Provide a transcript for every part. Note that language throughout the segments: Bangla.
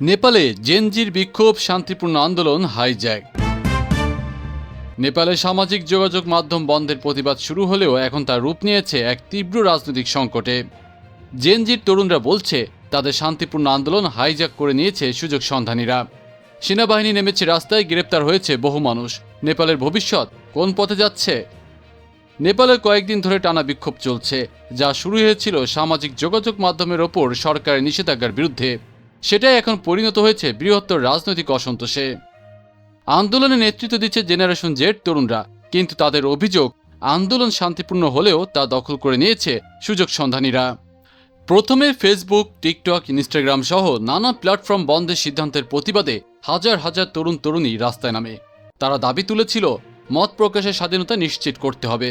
নেপালে জেনজির বিক্ষোভ, শান্তিপূর্ণ আন্দোলন হাইজ্যাক। নেপালে সামাজিক যোগাযোগ মাধ্যম বন্ধের প্রতিবাদ শুরু হলেও এখন তার রূপ নিয়েছে এক তীব্র রাজনৈতিক সংকটে। জেনজির তরুণরা বলছে, তাদের শান্তিপূর্ণ আন্দোলন হাইজ্যাক করে নিয়েছে সুযোগ সন্ধানীরা। সেনাবাহিনী নেমেছে রাস্তায়, গ্রেপ্তার হয়েছে বহু মানুষ। নেপালের ভবিষ্যৎ কোন পথে যাচ্ছে? নেপালে কয়েকদিন ধরে টানা বিক্ষোভ চলছে, যা শুরু হয়েছিল সামাজিক যোগাযোগ মাধ্যমের ওপর সরকারের নিষেধাজ্ঞার বিরুদ্ধে। সেটাই এখন পরিণত হয়েছে বৃহত্তর রাজনৈতিক অসন্তোষে। আন্দোলনে নেতৃত্ব দিচ্ছে জেনারেশন জেড তরুণরা, কিন্তু তাদের অভিযোগ, আন্দোলন শান্তিপূর্ণ হলেও তা দখল করে নিয়েছে সুযোগ সন্ধানীরা। প্রথমে ফেসবুক টিকটক ইনস্টাগ্রাম সহ নানা প্ল্যাটফর্ম বন্ধের সিদ্ধান্তের প্রতিবাদে হাজার হাজার তরুণ তরুণী রাস্তায় নামে। তারা দাবি তুলেছিল, মত প্রকাশের স্বাধীনতা নিশ্চিত করতে হবে।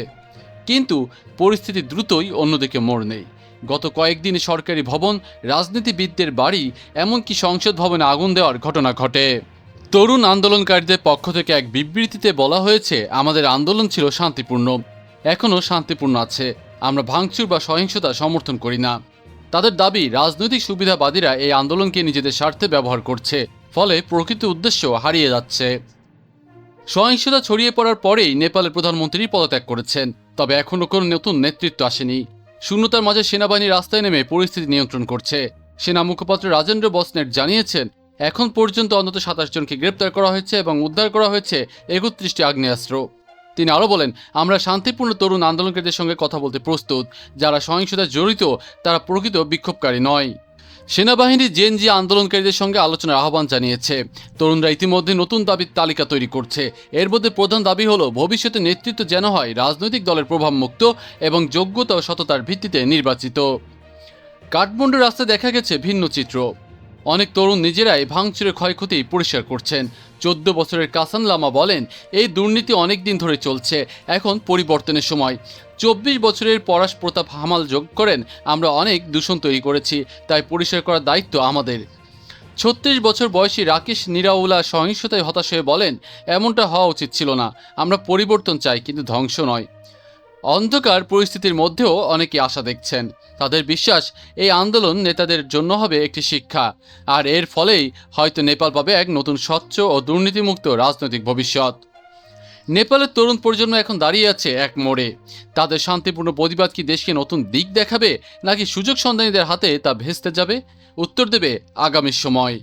কিন্তু পরিস্থিতি দ্রুতই অন্যদিকে মোড় নেই গত কয়েকদিন সরকারি ভবন রাজনীতিবিদদের বাড়ি, এমনকি সংসদ ভবনে আগুন দেওয়ার ঘটনা ঘটে। তরুণ আন্দোলনকারীদের পক্ষ থেকে এক বিবৃতিতে বলা হয়েছে, আমাদের আন্দোলন ছিল শান্তিপূর্ণ। এখনও শান্তিপূর্ণ আছে। আমরা ভাঙচুর বা সহিংসতা সমর্থন করি না। তাদের দাবি, রাজনৈতিক সুবিধাবাদীরা এই আন্দোলনকে নিজেদের স্বার্থে ব্যবহার করছে, ফলে প্রকৃত উদ্দেশ্য হারিয়ে যাচ্ছে। সহিংসতা ছড়িয়ে পড়ার পরেই নেপালের প্রধানমন্ত্রী পদত্যাগ করেছেন, তবে এখনও কোনো নতুন নেতৃত্ব আসেনি। শূন্যতার মাঝে সেনাবাহিনী রাস্তায় নেমে পরিস্থিতি নিয়ন্ত্রণ করছে। সেনা মুখপাত্র রাজেন্দ্র বসনেট জানিয়েছেন, এখন পর্যন্ত অন্তত সাতাশ জনকে গ্রেপ্তার করা হয়েছে এবং উদ্ধার করা হয়েছে একত্রিশটি আগ্নেয়াস্ত্র। তিনি আরও বলেন, আমরা শান্তিপূর্ণ তরুণ আন্দোলনকারীদের সঙ্গে কথা বলতে প্রস্তুত। যারা সহিংসতায় জড়িত, তারা প্রকৃত বিক্ষোভকারী নয়। সেনাবাহিনী জেনজি আন্দোলনকারীদের সঙ্গে আলোচনার আহ্বান জানিয়েছে। তরুণরা ইতিমধ্যে নতুন দাবির তালিকা তৈরি করছে। এর মধ্যে প্রধান দাবি হল, ভবিষ্যতে নেতৃত্ব যেন হয় রাজনৈতিক দলের প্রভাবমুক্ত এবং যোগ্যতা ও সততার ভিত্তিতে নির্বাচিত। কাঠমান্ডু রাস্তায় দেখা গেছে ভিন্ন চিত্র। অনেক তরুণ নিজেরাই ভাঙচুরের ক্ষয়ক্ষতি পরিষ্কার করছেন। চোদ্দ বছরের কাসান লামা বলেন, এই দুর্নীতি অনেক দিন ধরে চলছে, এখন পরিবর্তনের সময়। চব্বিশ বছরের পরাশ প্রতাপ হামাল যোগ করেন, আমরা অনেক দূষণ তৈরি করেছি, তাই পরিষ্কার করার দায়িত্ব আমাদের। ছত্রিশ বছর বয়সী রাকেশ নিরাউলা সহিংসতায় হতাশ হয়ে বলেন, এমনটা হওয়া উচিত ছিল না, আমরা পরিবর্তন চাই, কিন্তু ধ্বংস নয়। অন্ধকার পরিস্থিতির মধ্যেও অনেকে আশা দেখছেন। তাদের বিশ্বাস, এই আন্দোলন নেতাদের জন্য হবে একটি শিক্ষা। আর এর ফলেই হয়তো নেপাল পাবে এক নতুন স্বচ্ছ ও দুর্নীতিমুক্ত রাজনৈতিক ভবিষ্যৎ। নেপালের তরুণ প্রজন্ম এখন দাঁড়িয়ে আছে এক মোড়ে। তাদের শান্তিপূর্ণ প্রতিবাদ কি দেশকে নতুন দিক দেখাবে, নাকি সুযোগ সন্ধানীদের হাতে তা ভেস্তে যাবে? উত্তর দেবে আগামী সময়।